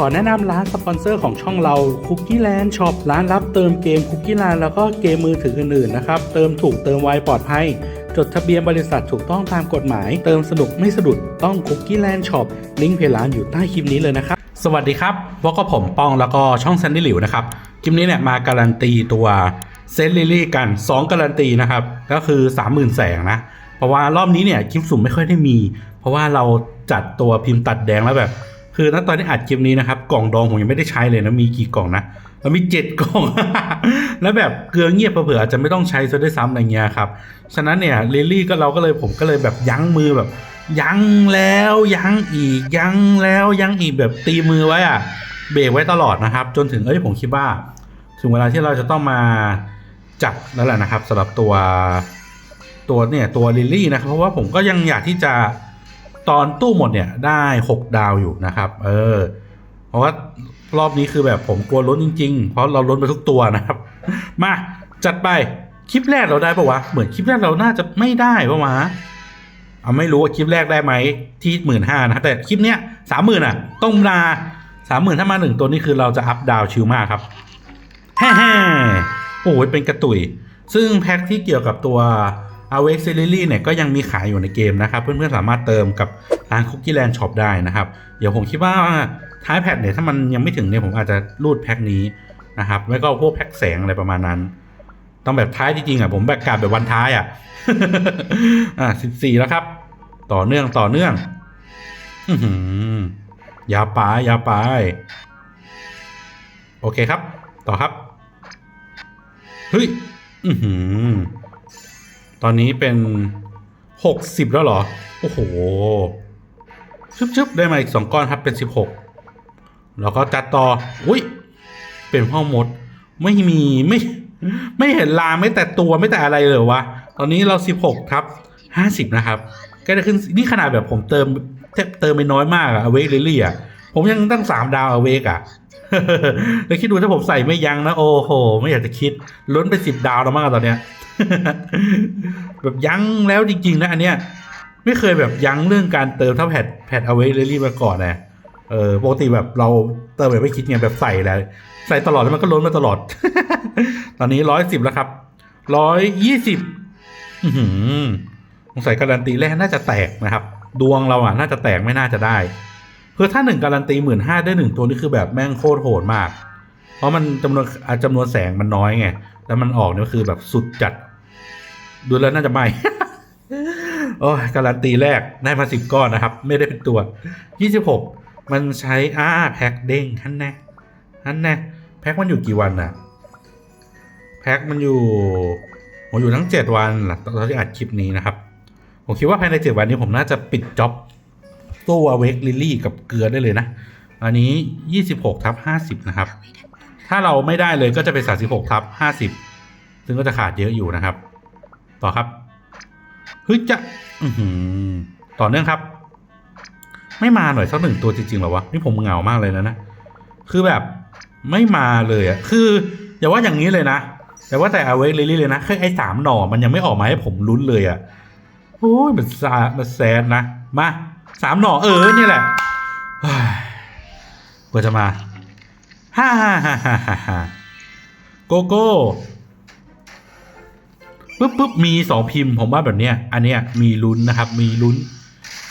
ขอแนะนำร้านสปอนเซอร์ของช่องเรา Cookie Land Shop ร้านรับเติมเกม Cookie Land แล้วก็เกมมือถืออื่นๆนะครับ เติมถูกเติมไวปลอดภัย จดทะเบียนบริษัทถูกต้องตามกฎหมาย เติมสนุกไม่สะดุดต้อง Cookie Land Shop ลิงก์เพจร้านอยู่ใต้คลิปนี้เลยนะครับ สวัสดีครับพบกับผมป้องแล้วก็ช่องแซนดี้หลิวนะครับ คลิปนี้เนี่ยมาการันตีตัวเซนลิลี่กัน 2 การันตีนะครับ ก็คือ 30,000แสงนะเพราะว่ารอบนี้เนี่ยคลิปสุ่มไม่ค่อยได้มี เพราะว่าเราจัดตัวพิมพ์ตัดแดงแล้วแบบ คือณตอนที่อัดคลิปนี้นะครับ กล่องดองผมยังไม่ได้ใช้เลยนะมีกี่กล่องนะเรามีเจ็ดกล่อง แล้วแบบเกลือเงียบเผื่ออาจจะไม่ต้องใช้ซะด้วยซ้ำอะไรเงี้ยครับ ฉะนั้นเนี่ยลิลลี่ก็เราก็เลยผมก็เลยแบบยั้งมือแบบ ยั้งแล้วยั้งอีกยั้งแล้วยั้งอีกแบบตีมือไว้อะเบรกไว้ตลอดนะครับ จนถึงเอ้ยผมคิดว่า ถึงเวลาที่เราจะต้องมาจัดแล้วแหละนะครับสำหรับตัวตัวเนี่ยตัวลิลลี่นะครับเพราะว่าผมก็ยังอยากที่จะ ตอนตู้หมดเนี่ยได้ 6 ดาวอยู่นะครับ เออ เพราะว่ารอบนี้คือแบบผมกลัวล้นจริง ๆ เพราะเราล้นไปทุกตัวนะครับ มาจัดไปคลิปแรกเราได้ปะวะ เหมือนคลิปแรกเราน่าจะไม่ได้ปะวะเอาไม่รู้ว่าคลิปแรกได้ไหมที่หมื่นห้านะแต่คลิปเนี้ยสามหมื่นอะ ต้องมาสามหมื่นถ้ามาหนึ่งตัวนี้คือเราจะอัพดาวชิลมากครับแฮ่ๆโอ้ยเป็นกระตุย ซึ่งแพ็คที่เกี่ยวกับตัว a w a k e c e l l y เนี่ยก็ยังมีขายอยู่ในเกมนะครับ เพื่อนๆสามารถเติมกับร้าน Cookie Land Shop ได้นะครับ เดี๋ยวผมคิดว่าท้ายแพ็คเนี่ยถ้ามันยังไม่ถึงเนี่ยผมอาจจะรูดแพ็คนี้นะครับไม่ก็พวกแพ็คแสงอะไรประมาณนั้น ต้องแบบท้ายจริงๆอะผมแบบกาดแบบวันท้ายอะอะสิบสี่แล้วครับ ต่อเนื่องต่อเนื่องอื้อหือยาปาวไปโอเคครับ ต่อครับ เฮ้ย อือหือ ตอนนี้เป็นหกสิบแล้วเหรอ โอ้โหชึบๆได้มาอีกสองก้อนครับเป็นสิบหกแล้วก็จัดต่อ อุ้ย เป็นพ่อมด ไม่มีไม่ ไม่เห็นลาไม่แต่ตัวไม่แต่อะไรเลยวะ ตอนนี้เราสิบหกครับห้าสิบนะครับ ก็จะขึ้นนี่ขนาดแบบผมเติมเติมเติมไปน้อยมากอะเวกเลยลี่อะผมยังตั้งสามดาวอเวกอะ แล้วคิดดูถ้าผมใส่ไม่ยั้งนะ โอ้โห ไม่อยากจะคิด ล้นไปสิบดาวแล้วมั้งตอนเนี้ย แบบยั้งแล้วจริง ๆ นะ อันเนี้ย ไม่เคยแบบยั้งเรื่องการเติมเท่าแพดแพดเอาไว้เรลี่มาก่อนนะเออปกติแบบเราเติมแบบไม่คิดไงแบบใส่เลยใส่ตลอดแล้วมันก็ล้นมาตลอด ตอนนี้ร้อยสิบแล้วครับร้อยยี่สิบสงสัยการันตีแรกน่าจะแตกนะครับ ดวงเราอะน่าจะแตกไม่น่าจะได้ คือถ้าหนึ่งการันตีหมื่นห้าได้หนึ่งตัวนี่คือแบบแม่งโคตรโหดมาก เพราะมันจำนวนอะจำนวนแสงมันน้อยไง แล้วมันออกเนี่ยคือแบบสุดจัด ดูแล้วน่าจะไม่โอ้ยการันตีแรกได้มาสิบก้อนนะครับ ไม่ได้เป็นตัวยี่สิบหกมันใช้อ้าแพ็คเด้งฮันแน่ฮันแน่แพ็คมันอยู่กี่วันอะแพ็คมันอยู่ผมอยู่ทั้งเจ็ดวันหล่ะตอนที่อัดคลิปนี้นะครับ ผมคิดว่าภายในเจ็ดวันนี้ผมน่าจะปิดจ็อบ ตัวเวกลิลลี่กับเกลือได้เลยนะ อันนี้ยี่สิบหกทับห้าสิบนะครับ ถ้าเราไม่ได้เลยก็จะเป็นสาสิบหกทับห้าสิบซึ่งก็จะขาดเยอะอยู่นะครับ ต่อครับเฮ้ยจะอือหือต่อเนื่องครับ ไม่มาหน่อยสักหนึ่งตัวจริงๆหรอวะนี่ผมเหงามากเลยนะนะคือแบบไม่มาเลยอะคืออย่าว่าอย่างนี้เลยนะแต่ว่าแต่เอาไว้เลยเลยนะแค่ไอ้สามหน่อมันยังไม่ออกมาให้ผมลุ้นเลยอะโอ้ยมันซามันแซดนะ มา สามหน่อเออเนี่ยแหละเฮ้ยกว่าจะมาฮ่าฮ่าฮ่าฮ่าฮ่าโกโก้ปุ๊บปุ๊บมีสองพิมพ์ผมว่าแบบเนี้ย อันเนี้ยมีลุ้นนะครับ มีลุ้น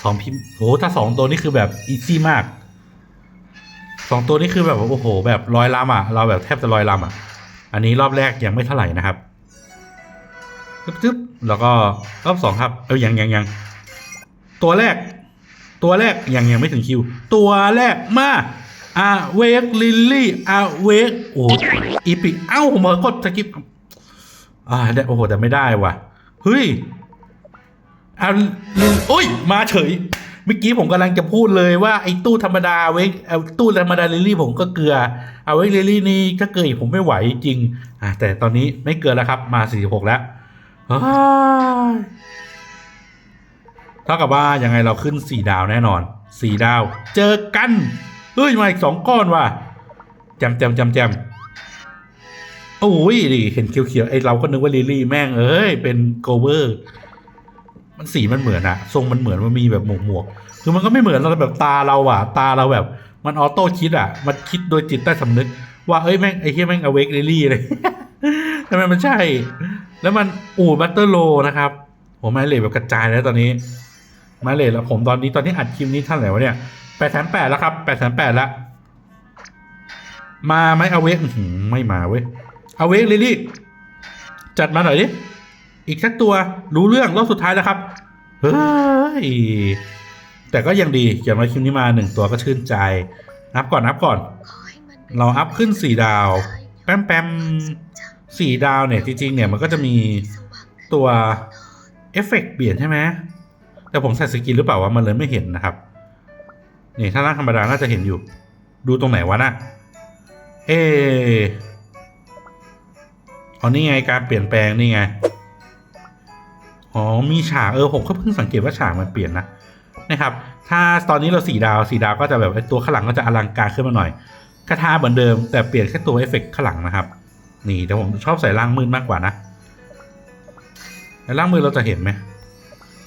สองพิมพ์โหถ้าสองตัวนี้คือแบบอีซี่มากสองตัวนี้คือแบบโอ้โห แบบร้อยลำอะ เราแบบแทบจะร้อยลำอะ อันนี้รอบแรกยังไม่เท่าไหร่นะครับปึ๊บปึ๊บแล้วก็รอบสองครับ เออยังยังยังตัวแรก ตัวแรกยังยังไม่ถึงคิว ตัวแรกมาอาเวกลิลลี่อาเวกโอ้อีพิเอ้าผมมากดสกิปอ่าได้โอ้โหแต่ไม่ได้ว่ะเฮ้ยอาลินโอ้ย มาเฉยเมื่อกี้ผมกำลังจะพูดเลยว่าไอ้ตู้ธรรมดาเวกตู้ธรรมดาลิลลี่ผมก็เกลือ เอาเวกลิลลี่นี่ก็เกลือผมไม่ไหวจริง อ่าแต่ตอนนี้ไม่เกลือแล้วครับ มา46แล้ว เฮ้ยเท่ากับว่ายังไงเราขึ้น 4 ดาวแน่นอน 4 ดาว เจอกัน เฮ้ย มาอีก2ก้อนว่ะจำจำจำจำโอ้ยดิเห็นเขียวๆไอเราก็นึกว่าลิลี่แม่งเอ้ย เป็นโกเวอร์ มันสีมันเหมือนอะทรงมันเหมือนมันมีแบบหมวกหมวกคือมันก็ไม่เหมือนเราแบบตาเราอะตาเราแบบ มันออโต้คิดอะมันคิดโดยจิตใต้สำนึก ว่าเอ้ยแม่งไอ้เฮียแม่งอเวกลิลี่เลยทำไมมันใช่ แล้วมันอูดบัตเตอร์โลนะครับผมไม้เลทแบบกระจายแล้วตอนนี้ ไม้เลทแล้วผมตอนนี้ตอนที่อัดคลิปนี้ท่าไหร่วะเนี่ยแปดแสนแปดแล้วครับแปดแสนแปดแล้วมาไหมเอาเวกไม่มาเว้ยอาเวกลิลี่ จัดมาหน่อยดิ อีกสักตัวรู้เรื่องรอบสุดท้ายแล้วครับ เฮ้ย แต่ก็ยังดีอย่างน้อยคลิปนี้มาหนึ่งตัวก็ชื่นใจ นับก่อนนับก่อน เราอัพขึ้นสี่ดาว แปมแปมสี่ดาวเนี่ย จริงๆเนี่ยมันก็จะมีตัวเอฟเฟกต์เปลี่ยนใช่ไหม แต่ผมใส่สกินหรือเปล่าว่ามันเลยไม่เห็นนะครับ นี่ถ้าร่างธรรมดาน่าจะเห็นอยู่ ดูตรงไหนวะน่ะเอออ๋อนี่ไงการเปลี่ยนแปลงนี่ไง อ๋อมีฉากเออผมก็เพิ่งสังเกตว่าฉากมันเปลี่ยนนะนะครับ ถ้าตอนนี้เราสีดาวสีดาวก็จะแบบตัวข้างหลังก็จะอลังการขึ้นมาหน่อยคาถาเหมือนเดิมแต่เปลี่ยนแค่ตัวเอฟเฟกต์ข้างหลังนะครับ นี่แต่ผมชอบใส่ล่างมืดมากกว่านะแล่างมืดเราจะเห็นไหม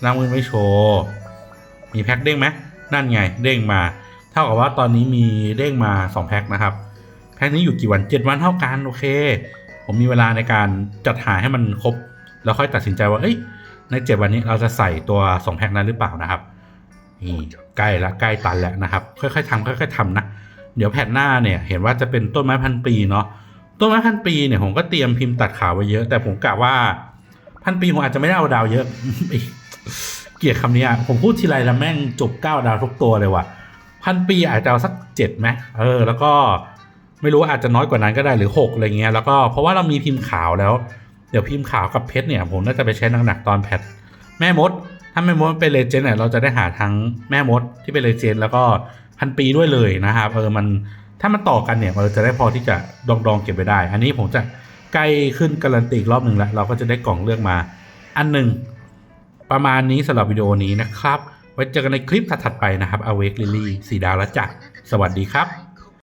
ล่างมืดไม่โชว์ มีแพ็คเด้งไหมนั่นไงเด้งมา เท่ากับว่าตอนนี้มีเด้งมาสองแพ็คนะครับ แพ็คนี้อยู่กี่วันเจ็ดวันเท่ากันโอเค ผมมีเวลาในการจัดหาให้มันครบ แล้วค่อยตัดสินใจว่าเอ้ยในเจ็ดวันนี้เราจะใส่ตัวสองแพ็คนั้นหรือเปล่านะครับนี่ใกล้ละใกล้ตันแล้วนะครับ ค่อยๆทำค่อยๆทำนะเดี๋ยวแผ่นหน้าเนี่ยเห็นว่าจะเป็นต้นไม้พันปีเนาะต้นไม้พันปีเนี่ยผมก็เตรียมพิมพ์ตัดขาวไว้เยอะ แต่ผมกะว่าพันปีผมอาจจะไม่ได้เอาดาวเยอะ เกลียดคำนี้อะผมพูดทีไรแล้วแม่งจบเก้าดาวทุกตัวเลยว่ะพันปีอาจจะเอาสักเจ็ดไหมเออ แล้วก็ไม่รู้อาจจะน้อยกว่านั้นก็ได้หรือหกอะไรเงี้ยแล้วก็เพราะว่าเรามีพิมพ์ขาวแล้ว เดี๋ยวพิมพ์ขาวกับเพชรเนี่ย ผมน่าจะไปใช้หนักๆตอนแพทแม่มด ถ้าแม่มดเป็นเลเจนด์เนี่ยเราจะได้หาทั้งแม่มดที่เป็นเลเจนด์แล้วก็พันปีด้วยเลยนะครับเออมันถ้ามันต่อกันเนี่ยเราจะได้พอที่จะดองดองๆเก็บไว้ได้ อันนี้ผมจะใกล้ขึ้นการันตีอีกรอบหนึ่งแล้วเราก็จะได้กล่องเลือกมาอันหนึ่ง ประมาณนี้สำหรับวิดีโอนี้นะครับ ไว้เจอกันในคลิปถัดๆไปนะครับ Awake Lily สีดาวแล้วจ้ะสวัสดีครับ